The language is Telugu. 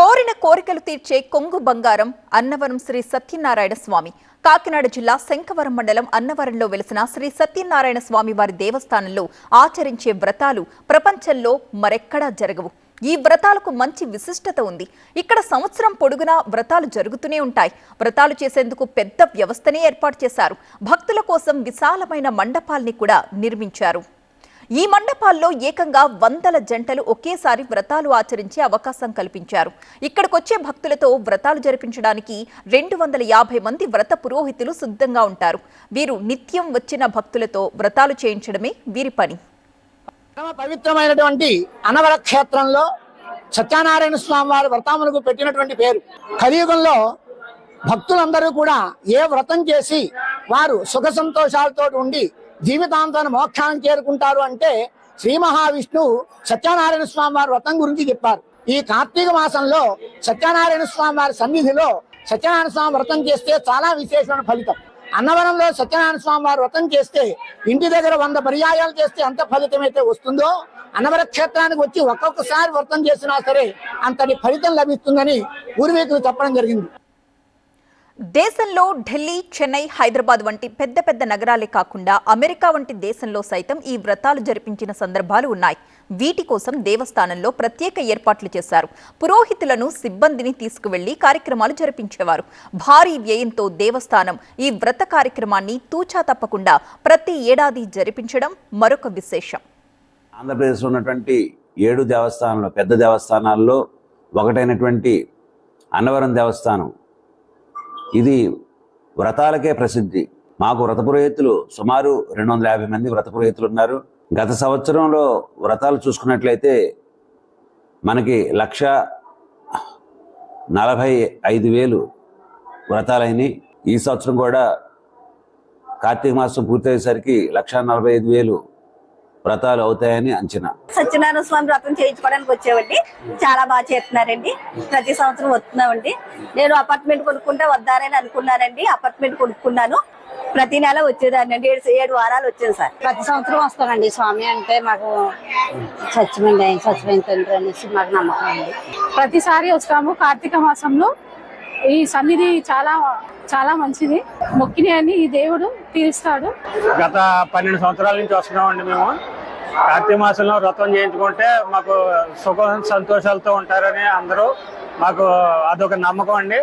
కోరిన కోరికలు తీర్చే కొంగు బంగారం అన్నవరం శ్రీ సత్యనారాయణ స్వామి. కాకినాడ జిల్లా శంఖవరం మండలం అన్నవరంలో వెలిసిన శ్రీ సత్యనారాయణ స్వామి వారి దేవస్థానంలో ఆచరించే వ్రతాలు ప్రపంచంలో మరెక్కడా జరగవు. ఈ వ్రతాలకు మంచి విశిష్టత ఉంది. ఇక్కడ సంవత్సరం పొడుగునా వ్రతాలు జరుగుతూనే ఉంటాయి. వ్రతాలు చేసేందుకు పెద్ద వ్యవస్థనే ఏర్పాటు చేశారు. భక్తుల కోసం విశాలమైన మండపాల్ని కూడా నిర్మించారు. ఈ మండపాల్లో ఏకంగా వందల జంటలు ఒకేసారి వ్రతాలు ఆచరించే అవకాశం కల్పించారు. ఇక్కడికొచ్చే భక్తులతో వ్రతాలు జరిపించడానికి రెండు వందల యాభై మంది వ్రత పురోహితులు సిద్ధంగా ఉంటారు. వీరు నిత్యం వచ్చిన భక్తులతో వ్రతాలు చేయించడమే వీరి పని. పవిత్రమైనటువంటి అనవర క్షేత్రంలో సత్యనారాయణ స్వామి వారి వ్రతములకు పెట్టినటువంటి పేరు. కలియుగంలో భక్తులందరూ కూడా ఏ వ్రతం చేసి వారు సుఖ సంతోషాలతో ఉండి జీవితాంతాన్ని మోక్షాన్ని చేరుకుంటారు అంటే శ్రీ మహావిష్ణువు సత్యనారాయణ స్వామి వారి వ్రతం గురించి చెప్పారు. ఈ కార్తీక మాసంలో సత్యనారాయణ స్వామి వారి సన్నిధిలో సత్యనారాయణ స్వామి వ్రతం చేస్తే చాలా విశేషమైన ఫలితం. అన్నవరంలో సత్యనారాయణ స్వామి వారు వ్రతం చేస్తే ఇంటి దగ్గర వంద పర్యాయాలు చేస్తే ఎంత ఫలితం అయితే వస్తుందో అన్నవర క్షేత్రానికి వచ్చి ఒక్కొక్కసారి వ్రతం చేసినా సరే అంతటి ఫలితం లభిస్తుందని పూర్వీకులు చెప్పడం జరిగింది. దేశంలో ఢిల్లీ చెన్నై హైదరాబాద్ వంటి పెద్ద పెద్ద నగరాలే కాకుండా అమెరికా వంటి దేశంలో సైతం ఈ వ్రతాలు జరిపించిన సందర్భాలు ఉన్నాయి. వీటి కోసం దేవస్థానంలో ప్రత్యేక ఏర్పాట్లు చేశారు. పురోహితులను సిబ్బందిని తీసుకువెళ్ళి కార్యక్రమాలు జరిపించేవారు. భారీ వ్యయంతో దేవస్థానం ఈ వ్రత కార్యక్రమాన్ని తూచా తప్పకుండా ప్రతి ఏడాది జరిపించడం మరొక విశేషం. ఆంధ్రప్రదేశ్లో ఉన్నటువంటి ఏడు దేవస్థానాల్లో పెద్ద దేవస్థానాల్లో ఒకటైనటువంటి అన్నవరం దేవస్థానం ఇది వ్రతాలకే ప్రసిద్ధి. మాకు వ్రత పురోహితులు సుమారు రెండు వందల యాభై మంది వ్రత పురోహితులు ఉన్నారు. గత సంవత్సరంలో వ్రతాలు చూసుకున్నట్లయితే మనకి లక్ష నలభై ఐదు వేలు వ్రతాలైనవి ఈ సంవత్సరం కూడా కార్తీక మాసం పూర్తయ్యేసరికి లక్ష నలభై ఐదు వేలు వ్రతాలు అవుతాయని అంచనా. సత్యనారాయణ స్వామి వ్రతం చేయించుకోవడానికి వచ్చామండి. చాలా బాగా చేస్తున్నారండి. ప్రతి సంవత్సరం వస్తున్నామండి. నేను అపార్ట్మెంట్ కొనుక్కుంటే వద్దారని అనుకున్నానండి. అపార్ట్మెంట్ కొనుక్కున్నాను. ప్రతి నెల వచ్చేదాన్ని అండి. ఏడు ఏడు వారాలు వచ్చేది సార్. ప్రతి సంవత్సరం వస్తానండి స్వామి అంటే మాకు ఆయన చచ్చిపోయిన తండ్రి అనేసి మాకు నమ్మకం అండి. ప్రతిసారి వస్తాము కార్తీక మాసంలో. ఈ సన్నిధి చాలా చాలా మంచిది. మొక్కిని అని ఈ దేవుడు తీరుస్తాడు. గత పన్నెండు సంవత్సరాల నుంచి వస్తున్నామండి మేము. కార్తీక మాసంలో వ్రతం చేయించుకుంటే మాకు సుఖ సంతోషాలతో ఉంటారని అందరూ మాకు అదొక నమ్మకం అండి.